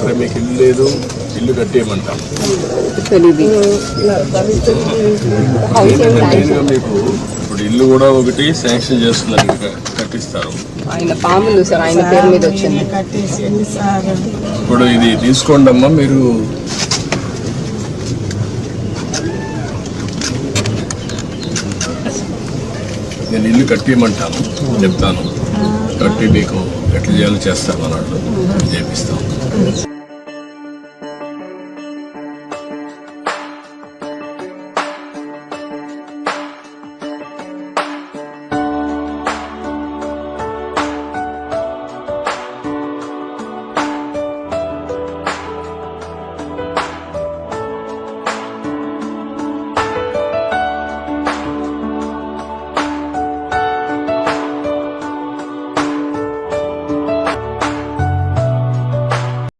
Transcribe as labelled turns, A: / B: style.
A: సరే మీకు ఇల్లు లేదు ఇల్లు కట్టేయమంటాం. మెయిన్గా మీకు ఇప్పుడు ఇల్లు కూడా ఒకటి శాంక్షన్ చేస్తున్నారు కట్టిస్తారు.
B: ఆయన పాములు సార్ ఆయన పేరు మీద వచ్చింది.
A: ఇప్పుడు ఇది తీసుకోండి అమ్మా మీరు నేను ఇల్లు కట్టేయమంటాను చెప్తాను. కట్టి మీకు ఎట్లా చేయాలో అన్నట్టు అన్నట్లు చేపిస్తాం